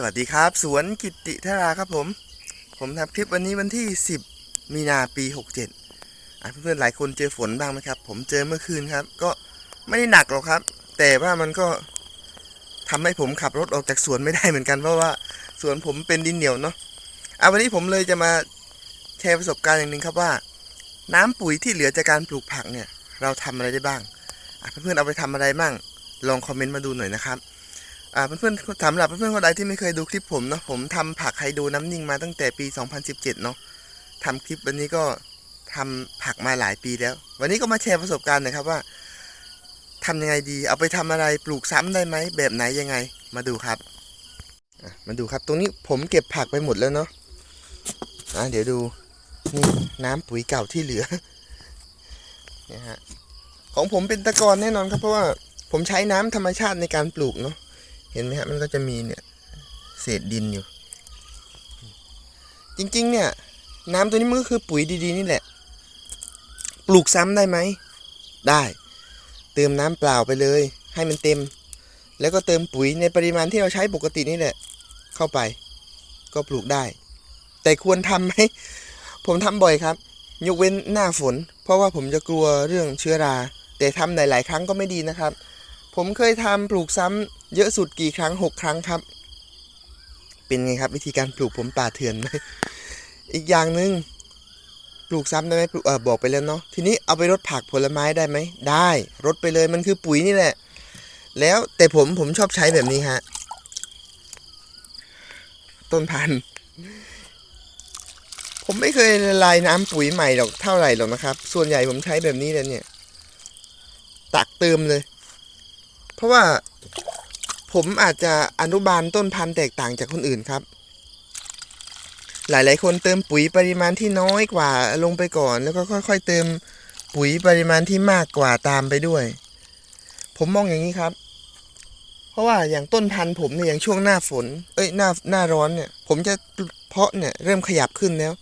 สวัสดีครับ สวนกิติธาราครับผม ผมทำคลิปวันนี้วันที่ 10 มีนาปี 67อะเพื่อนๆหลายคนเจอฝนบ้างไหมครับ ผมเจอเมื่อคืนครับ ก็ไม่ได้หนักหรอกครับ แต่ว่ามันก็ทำให้ผมขับรถออกจากสวนไม่ได้เหมือนกันเพราะว่าสวนผมเป็นดินเหนียวเนาะอะวันนี้ผมเลยจะมาแชร์ประสบการณ์อย่างหนึ่งครับว่า น้ำปุ๋ยที่เหลือจากการปลูกผักเนี่ย เราทำอะไรได้บ้างอะเพื่อนๆเอาไปทำอะไรบ้างลองคอมเมนต์มาดูหน่อยนะครับ อ่าเพื่อนๆสำหรับเพื่อนๆคนใดที่ไม่เคยดูคลิปผมเนาะผมทำผักไฮโดรน้ำนิ่งมาตั้งแต่ปี 2017 เนาะทำคลิปวันนี้ก็ทำผักมาหลายปีแล้ว วันนี้ก็มาแชร์ประสบการณ์หนะครับว่าทำยังไงดี เอาไปทำอะไรปลูกซ้ำได้ไหมแบบไหนยังไง มาดูครับมาดูครับ ตรงนี้ผมเก็บผักไปหมดแล้วเนาะอะเดี๋ยวดูนี่น้ำปุ๋ยเก่าที่เหลือเนี่ยฮะของผมเป็นตะกอนแน่นอนครับเพราะว่าผมใช้น้ำธรรมชาติในการปลูกเนาะ เห็นไหมฮะมันก็จะมีเนี่ยเศษดินอยู่ จริงๆ เนี่ย น้ำตัวนี้มันก็คือปุ๋ยดีๆนี่แหละ ปลูกซ้ำได้ไหม ได้ เติมน้ำเปล่าไปเลย ให้มันเต็ม แล้วก็เติมปุ๋ยในปริมาณที่เราใช้ปกตินี่แหละ เข้าไป ก็ปลูกได้ แต่ควรทำไหม ผมทำบ่อยครับ ยกเว้นหน้าฝน เพราะว่าผมจะกลัวเรื่องเชื้อรา แต่ทำหลาย ๆ ครั้งก็ไม่ดีนะครับ ผมเคยทำปลูกซ้ำ เยอะสุดกี่ครั้งหกครั้งครับ เป็นไงครับ วิธีการปลูกผมป่าเถื่อนไหมอีกอย่างหนึ่งปลูกซ้ำได้ไหมปลูกเออบอกไปแล้วเนาะทีนี้เอาไปรดผักผลไม้ได้ไหมได้รดไปเลยมันคือปุ๋ยนี่แหละ แล้วแต่ผมผมชอบใช้แบบนี้ฮะต้นพันธุ์ผมไม่เคยละลายน้ำปุ๋ยใหม่หรอกเท่าไหร่หรอกนะครับ ส่วนใหญ่ผมใช้แบบนี้เลยเนี่ย ตักเติมเลย เพราะว่า ผมอาจจะอนุบาลต้นพันธุ์แตกต่างจากคนอื่นครับ หลายๆ คนเติมปุ๋ยปริมาณที่น้อยกว่าลงไปก่อน แล้วก็ค่อยๆ เติมปุ๋ยปริมาณที่มากกว่าตามไปด้วย ผมมองอย่างนี้ครับ เพราะว่าอย่างต้นพันธุ์ผมเนี่ยอย่างช่วงหน้าฝน เอ้ยหน้าหน้าร้อนเนี่ย ผมจะเพาะเนี่ยเริ่มขยับขึ้นแล้ว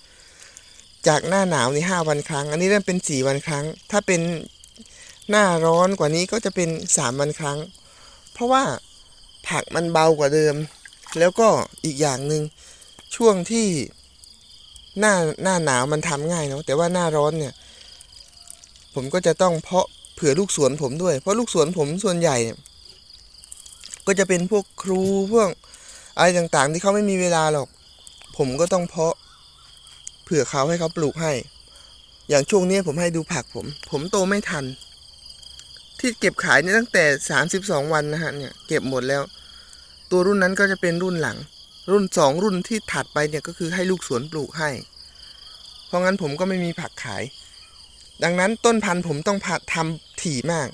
จากหน้าหนาวนี่ห้าวันครั้ง อันนี้เริ่มเป็นสี่วันครั้ง ถ้าเป็นหน้าร้อนกว่านี้ก็จะเป็นสามวันครั้ง เพราะว่า ผักมันเบากว่าเดิม แล้วก็อีกอย่างหนึ่งช่วงที่หน้าหน้าหนาวมันทำง่ายเนาะแต่ว่าหน้าร้อนเนี่ย ผมก็จะต้องเพาะเผื่อลูกสวนผมด้วย เพราะลูกสวนผมส่วนใหญ่เนี่ยก็จะเป็นพวกครูพวกอะไรต่างๆ ที่เขาไม่มีเวลาหรอก ผมก็ต้องเพาะเผื่อเขาให้เขาปลูกให้ อย่างช่วงนี้ผมให้ดูผักผม ผมโตไม่ทัน ที่เก็บขายเนี่ยตั้งแต่ 32 วันนะฮะเนี่ยเก็บหมดแล้ว ตัวรุ่นนั้นก็จะเป็นรุ่นหลัง รุ่น 2 รุ่นที่ถัดไปเนี่ยก็คือให้ลูกสวนปลูกให้ เพราะงั้นผมก็ไม่มีผักขาย ดังนั้นต้นพันธุ์ผมต้องผัดทำถี่มาก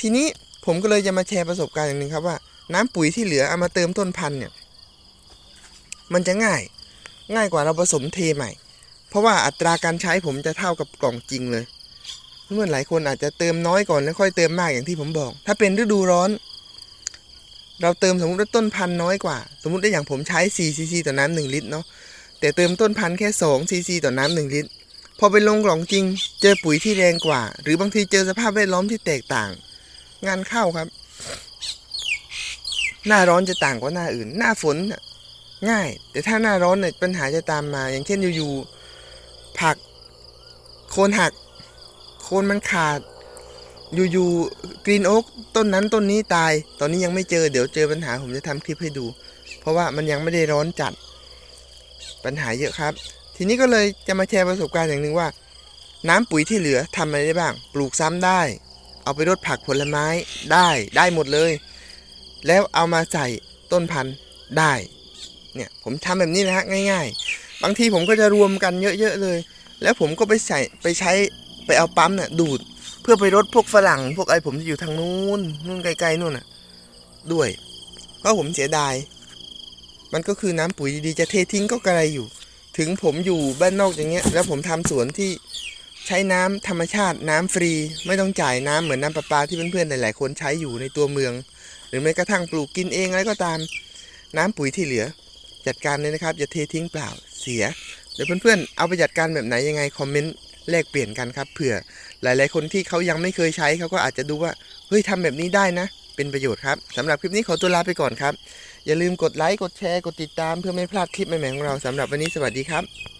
ทีนี้ผมก็เลยจะมาแชร์ประสบการณ์อย่างหนึ่งครับว่า น้ำปุ๋ยที่เหลือเอามาเติมต้นพันธุ์เนี่ย มันจะง่าย ง่ายกว่าเราผสมเทใหม่ เพราะว่าอัตราการใช้ผมจะเท่ากับกล่องจริงเลยเพื่อนหลายคนอาจจะเติมน้อยก่อนแล้วค่อยเติมมากอย่างที่ผมบอก ถ้าเป็นฤดูร้อน เราเติมสมมติว่าต้นพันธุ์น้อยกว่า สมมติได้อย่างผมใช้4ซีซีต่อน้ำหนึ่งลิตรเนาะแต่เติมต้นพันธุ์แค่2ซีซีต่อน้ำหนึ่งลิตร พอไปลงกล่องจริง เจอปุ๋ยที่แรงกว่า หรือบางทีเจอสภาพแวดล้อมที่แตกต่าง งานเข้าครับ หน้าร้อนจะต่างกว่าหน้าอื่น หน้าฝนง่าย แต่ถ้าหน้าร้อนเนี่ยปัญหาจะตามมา อย่างเช่นอยู่ๆผัก โคนหัก โคนมันขาด อยู่ๆกรีนโอ๊กต้นนั้นต้นนี้ตาย ตอนนี้ยังไม่เจอเดี๋ยวเจอปัญหาผมจะทำคลิปให้ดู เพราะว่ามันยังไม่ได้ร้อนจัด ปัญหาเยอะครับ ทีนี้ก็เลยจะมาแชร์ประสบการณ์อย่างหนึ่งว่า น้ำปุ๋ยที่เหลือทำอะไรได้บ้าง ปลูกซ้ำได้ เอาไปรดผักผลไม้ได้ได้หมดเลย แล้วเอามาใส่ต้นพันธุ์ได้เนี่ยผมทำแบบนี้นะฮะง่าย ๆ บางทีผมก็จะรวมกันเยอะๆเลย แล้วผมก็ไปใส่ไปใช้ไปเอาปั๊มเนี่ยดูด พื่อไปรดพวกฝรั่ง พวกไอ้ผมจะอยู่ทางนู้นนู่นไกลๆนู่นน่ะ ด้วย เพราะผมเสียดาย มันก็คือน้ำปุ๋ยดีๆจะเททิ้งก็กระไรอยู่ ถึงผมอยู่บ้านนอกอย่างเงี้ย แล้วผมทำสวนที่ใช้น้ำธรรมชาติน้ำฟรี ไม่ต้องจ่ายน้ำเหมือนน้ำประปาที่เพื่อนๆหลายๆ คนใช้อยู่ในตัวเมือง หรือแม้กระทั่งปลูกกินเองอะไรก็ตาม น้ำปุ๋ยที่เหลือ จัดการเลยนะครับอย่าเททิ้งเปล่าเสียเดี๋ยวเพื่อนๆเอาไปจัดการแบบไหนยังไงคอมเมนต์ แลกเปลี่ยนกันครับเผื่อหลาย ๆ คนที่เขายังไม่เคยใช้เขาก็อาจจะดูว่าเฮ้ยทำแบบนี้ได้นะ เป็นประโยชน์ครับสำหรับคลิปนี้ขอตัวลาไปก่อนครับ อย่าลืมกดไลค์กดแชร์กดติดตามเพื่อไม่พลาดคลิปใหม่ๆของเราสำหรับวันนี้สวัสดีครับ